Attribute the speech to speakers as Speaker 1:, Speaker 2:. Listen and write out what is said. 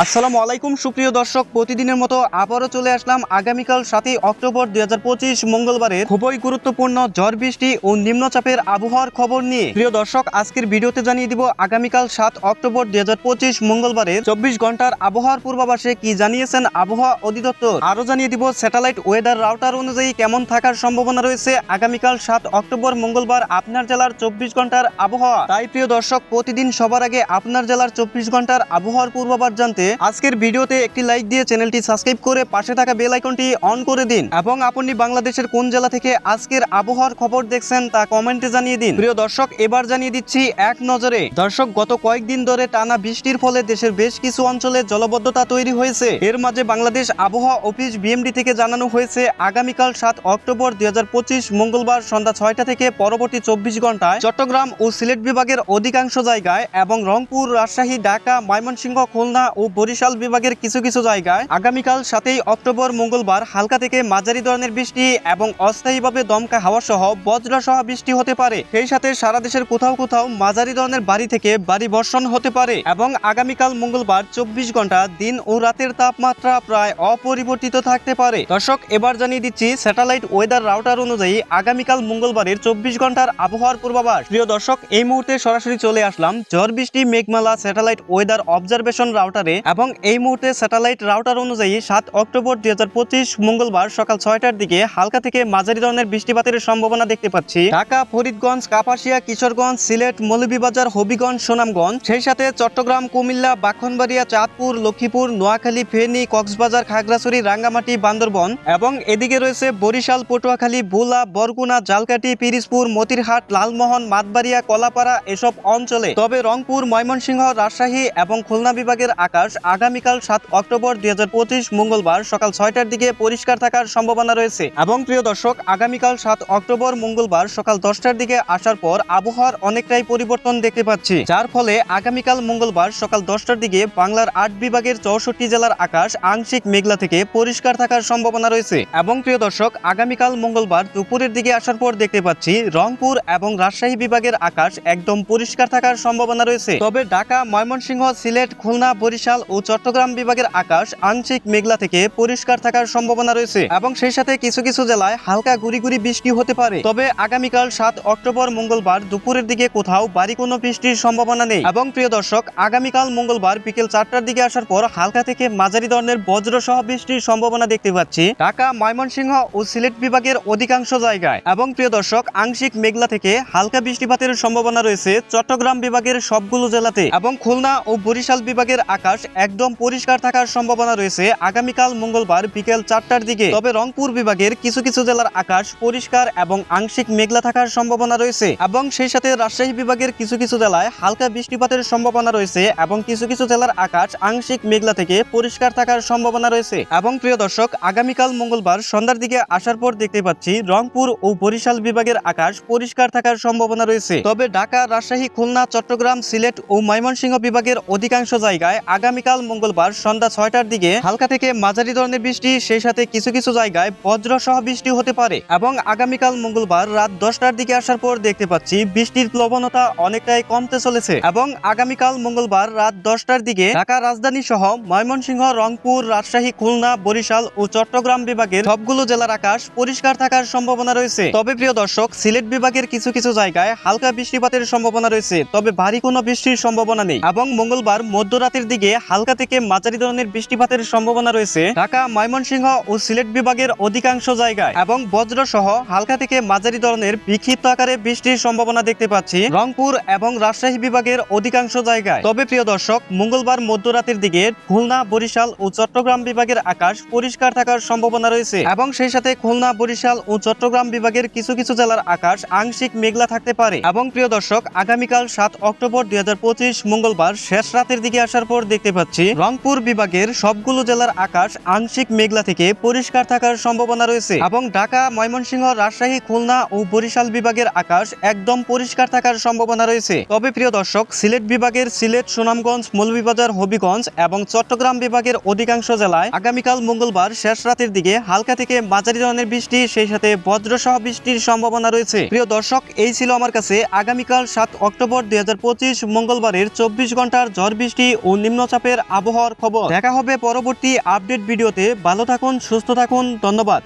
Speaker 1: আসসালামু আলাইকুম, সুপ্রিয় দর্শক, প্রতিদিনের মতো আবারও চলে আসলাম আগামীকাল সাতই অক্টোবর দুই মঙ্গলবারের খুবই গুরুত্বপূর্ণ ঝড় বৃষ্টি ও নিম্নচাপের আবহাওয়ার খবর নিয়ে। প্রিয় দর্শক, আজকের ভিডিওতে জানিয়ে দিব আগামীকাল সাত অক্টোবর দুই মঙ্গলবারের চব্বিশ ঘণ্টার আবহাওয়ার পূর্বাভাসে কি জানিয়েছেন আবহাওয়া অধিদপ্তর। আরও জানিয়ে দিব স্যাটেলাইট ওয়েদার রাউটার অনুযায়ী কেমন থাকার সম্ভাবনা রয়েছে আগামীকাল সাত অক্টোবর মঙ্গলবার আপনার জেলার চব্বিশ ঘণ্টার আবহাওয়া। তাই প্রিয় দর্শক, প্রতিদিন সবার আগে আপনার জেলার চব্বিশ ঘণ্টার আবহাওয়ার পূর্বাভাস জানতে আজকের ভিডিওতে একটি লাইক দিয়ে চ্যানেলটি সাবস্ক্রাইব করে পাশে থাকা বেল আইকনটি অন করে দিন। এবং আপনি বাংলাদেশের কোন জেলা থেকে আজকের আবহাওয়ার খবর দেখছেন তা কমেন্টে জানিয়ে দিন। প্রিয় দর্শক, এবার জানিয়ে দিচ্ছি এক নজরে। দর্শক, গত কয়েকদিন ধরে টানা বৃষ্টির ফলে দেশের বেশ কিছু অঞ্চলে জলবদ্ধতা তৈরি হয়েছে। এর মাঝে বাংলাদেশ আবহাওয়া অফিস বিএমডি থেকে জানানো হয়েছে, আগামীকাল সাত অক্টোবর দুই হাজার পঁচিশ মঙ্গলবার সন্ধ্যা ছয়টা থেকে পরবর্তী চব্বিশ ঘন্টায় চট্টগ্রাম ও সিলেট বিভাগের অধিকাংশ জায়গায় এবং রংপুর, রাজশাহী, ঢাকা, ময়মনসিংহ, খুলনা ও বরিশাল বিভাগের কিছু কিছু জায়গায় আগামীকাল সাতই অক্টোবর মঙ্গলবার হালকা থেকে মাঝারি ধরনের বৃষ্টি এবং অস্থায়ীভাবে দমকা হাওয়া সহ বজ্র সহ বৃষ্টি হতে পারে। সেই সাথে সারা দেশের কোথাও কোথাও মাঝারি ধরনের বাড়ি থেকে বাড়ি বর্ষণ হতে পারে এবং আগামীকাল মঙ্গলবার চব্বিশ ঘণ্টা দিন ও রাতের তাপমাত্রা প্রায় অপরিবর্তিত থাকতে পারে। দর্শক, এবার জানিয়ে দিচ্ছি স্যাটেলাইট ওয়েদার রাউটার অনুযায়ী আগামীকাল মঙ্গলবারের চব্বিশ ঘণ্টার আবহাওয়ার পূর্বাভাস। প্রিয় দর্শক, এই মুহূর্তে সরাসরি চলে আসলাম ঝড় বৃষ্টি মেঘমালা স্যাটেলাইট ওয়েদার অবজারভেশন রাউটারে। এবং এই মুহূর্তে স্যাটেলাইট রাউটার অনুযায়ী সাত অক্টোবর দুই হাজার পঁচিশ মঙ্গলবার সকাল ছয়টার দিকে হালকা থেকে মাঝারি ধরনের বৃষ্টিপাতের সম্ভাবনা দেখতে পাচ্ছি। ঢাকা, ফরিদগঞ্জ, কাপাসিয়া, কিশোরগঞ্জ, সিলেট, মৌলভীবাজার, হবিগঞ্জ, সুনামগঞ্জ, সেই সাথে চট্টগ্রাম, কুমিল্লা বাখনবাড়িয়া চাঁদপুর, লক্ষ্মীপুর, নোয়াখালী, ফেনী, কক্সবাজার, খাগড়াছড়ি, রাঙ্গামাটি, বান্দরবন এবং এদিকে রয়েছে বরিশাল, পটুয়াখালী, ভোলা, বরগুনা জালকাটি পিরিজপুর, মতিরহাট, লালমোহন, মাতবাড়িয়া, কলাপাড়া এসব অঞ্চলে। তবে রংপুর, ময়মনসিংহ, রাজশাহী এবং খুলনা বিভাগের আকাশ আগামীকাল সাত অক্টোবর দুই মঙ্গলবার সকাল ছয়টার দিকে পরিষ্কার থাকার সম্ভাবনা রয়েছে। এবং প্রিয় দর্শক, আগামীকাল সাত অক্টোবর মঙ্গলবার সকাল দশটার দিকে আসার পর আবহাওয়ার অনেকটাই পরিবর্তন দেখতে পাচ্ছি। যার ফলে আগামীকাল মঙ্গলবার সকাল দশটার দিকে বাংলার আট বিভাগের চৌষট্টি জেলার আকাশ আংশিক মেঘলা থেকে পরিষ্কার থাকার সম্ভাবনা রয়েছে। এবং প্রিয় দর্শক, আগামীকাল মঙ্গলবার দুপুরের দিকে আসার পর দেখতে পাচ্ছি রংপুর এবং রাজশাহী বিভাগের আকাশ একদম পরিষ্কার থাকার সম্ভাবনা রয়েছে। তবে ঢাকা, ময়মনসিংহ, সিলেট, খুলনা, বরিশাল ও চট্টগ্রাম বিভাগের আকাশ আংশিক মেঘলা থেকে পরিষ্কার থাকার সম্ভাবনা রয়েছে। এবং সেই সাথে কিছু কিছু জেলায় হালকা গুড়ি গুড়ি বৃষ্টি হতে পারে। তবে আগামীকাল সাত অক্টোবর মঙ্গলবার দুপুরের দিকে কোথাও বাড়ি কোনো বৃষ্টির সম্ভাবনা নেই। এবং প্রিয় দর্শক, আগামীকাল মঙ্গলবার বিকেল চারটার দিকে আসার পর হালকা থেকে মাঝারি ধরনের বজ্র সহ বৃষ্টির সম্ভাবনা দেখতে পাচ্ছি। ঢাকা, ময়মনসিংহ ও সিলেট বিভাগের অধিকাংশ জায়গায়। এবং প্রিয় দর্শক, আংশিক মেঘলা থেকে হালকা বৃষ্টিপাতের সম্ভাবনা রয়েছে চট্টগ্রাম বিভাগের সবগুলো জেলাতে। এবং খুলনা ও বরিশাল বিভাগের আকাশ একদম পরিষ্কার থাকার সম্ভাবনা রয়েছে। আগামীকাল মঙ্গলবার বিকেল চারটার দিকে। তবে রংপুর বিভাগের কিছু কিছু জেলার আকাশ পরিষ্কার এবং আংশিক মেঘলা থাকার সম্ভাবনা রয়েছে। এবং সেই সাথে রাজশাহী বিভাগের কিছু কিছু জেলায় হালকা বৃষ্টিপাতের সম্ভাবনা রয়েছে এবং কিছু কিছু জেলার আকাশ আংশিক মেঘলা থেকে পরিষ্কার থাকার সম্ভাবনা রয়েছে। এবং প্রিয় দর্শক, আগামীকাল মঙ্গলবার সন্ধ্যার দিকে আসার পর দেখতে পাচ্ছি রংপুর ও বরিশাল বিভাগের আকাশ পরিষ্কার থাকার সম্ভাবনা রয়েছে। তবে ঢাকা, রাজশাহী, খুলনা, চট্টগ্রাম, সিলেট ও ময়মনসিংহ বিভাগের অধিকাংশ জায়গায় আগামীকাল মঙ্গলবার সন্ধ্যা ছয়টার দিকে হালকা থেকে মাঝারি ধরনের বৃষ্টি, সেই সাথে কিছু কিছু জায়গায় বজ্র সহ বৃষ্টি হতে পারে এবং আগামীকাল মঙ্গলবার রাত দশটার দিকে আসার পর দেখতে পাচ্ছি বৃষ্টির প্লবনতা অনেকটাই কমতে চলেছে এবং আগামীকাল মঙ্গলবার রাত দশটার দিকে ঢাকা রাজধানী সহ ময়মনসিংহ, রংপুর, রাজশাহী, খুলনা, বরিশাল ও চট্টগ্রাম বিভাগের সবগুলো জেলার আকাশ পরিষ্কার থাকার সম্ভাবনা রয়েছে। তবে প্রিয় দর্শক, সিলেট বিভাগের কিছু কিছু জায়গায় হালকা বৃষ্টিপাতের সম্ভাবনা রয়েছে, তবে ভারী কোনো বৃষ্টির সম্ভাবনা নেই এবং মঙ্গলবার মধ্যরাতের দিকে হালকা থেকে মাঝারি ধরনের বৃষ্টিপাতের সম্ভাবনা রয়েছে। ঢাকা, ময়মনসিংহ ও সিলেট বিভাগের অধিকাংশ জায়গায় এবং বজ্র সহ হালকা থেকে মাঝারি ধরনের বিক্ষিপ্ত আকারে বৃষ্টির সম্ভাবনা দেখতে পাচ্ছি। রংপুর এবং রাজশাহী বিভাগের অধিকাংশ জায়গায়। তবে প্রিয় দর্শক, মঙ্গলবার মধ্যরাতের দিকে খুলনা, বরিশাল ও চট্টগ্রাম বিভাগের আকাশ পরিষ্কার থাকার সম্ভাবনা রয়েছে এবং সেই সাথে খুলনা, বরিশাল ও চট্টগ্রাম বিভাগের কিছু কিছু জেলার আকাশ আংশিক মেঘলা থাকতে পারে। এবং প্রিয় দর্শক, আগামীকাল সাত অক্টোবর দুই হাজার পঁচিশ মঙ্গলবার শেষ রাতের দিকে আসার পর দেখতে পাচ্ছি, রংপুর বিভাগের সবগুলো জেলার আকাশ আংশিক মেঘলা থেকে পরিষ্কার থাকার সম্ভাবনা রয়েছে এবং ঢাকা, ময়মনসিংহ, রাজশাহী, খুলনা ও বরিশাল বিভাগের আকাশ একদম পরিষ্কার থাকার সম্ভাবনা রয়েছে। তবে প্রিয় দর্শক, সিলেট বিভাগের সিলেট, সুনামগঞ্জ, মৌলভীবাজার, হবিগঞ্জ এবং চট্টগ্রাম বিভাগের অধিকাংশ জেলায় আগামীকাল মঙ্গলবার শেষ রাতের দিকে হালকা থেকে মাঝারি ধরনের বৃষ্টি, সেই সাথে বজ্রসহ বৃষ্টির সম্ভাবনা রয়েছে। প্রিয় দর্শক, এই ছিল আমার কাছে আগামীকাল সাত অক্টোবর দুই হাজার পঁচিশ মঙ্গলবারের চব্বিশ ঘণ্টার ঝড় বৃষ্টি ও নিম্নচাপ নিম্নচাপের আবহাওয়ার খবর। দেখা হবে পরবর্তী আপডেট ভিডিওতে। ভালো থাকুন সুস্থ থাকুন ধন্যবাদ।